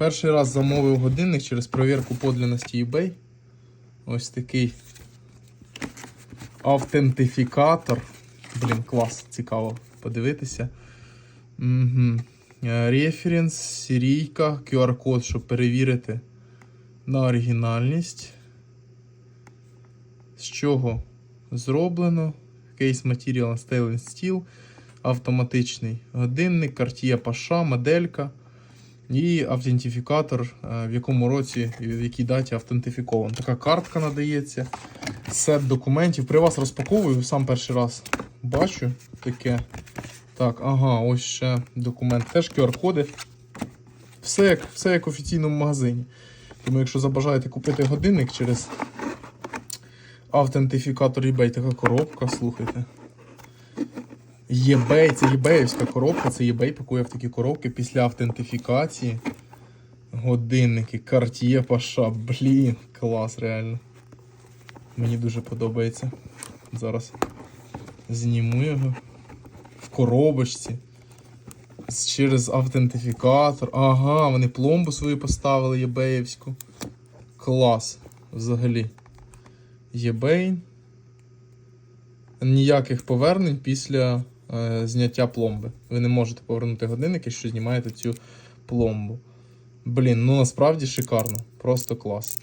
Перший раз замовив годинник через перевірку подлинності eBay. Ось такий автентифікатор. Блін, клас, цікаво подивитися. Угу. Референс, серійка, QR-код, щоб перевірити на оригінальність. З чого зроблено? Case Material Stainless Steel, автоматичний годинник, Cartier Pasha, моделька і автентифікатор, е, в якому році і в якій даті автентифіковано. Така картка надається, сет документів. При вас розпаковую, сам перший раз бачу таке. Так, ага, ось ще документ. Теж QR-коди. Все як, все як в офіційному магазині. Тому, якщо забажаєте купити годинник через автентифікатор eBay, така коробка, слухайте. eBay, це eBayівська коробка, це eBay пакує в такі коробки після автентифікації. Годинники, Cartier Pasha, блін, клас, реально. Мені дуже подобається. Зараз зніму його в коробочці. Через автентифікатор. Ага, вони пломбу свою поставили єбеївську. Клас. Взагалі. eBay. Ніяких повернень після зняття пломби. Ви не можете повернути годинник, якщо знімаєте цю пломбу. Блін, ну насправді шикарно. Просто клас.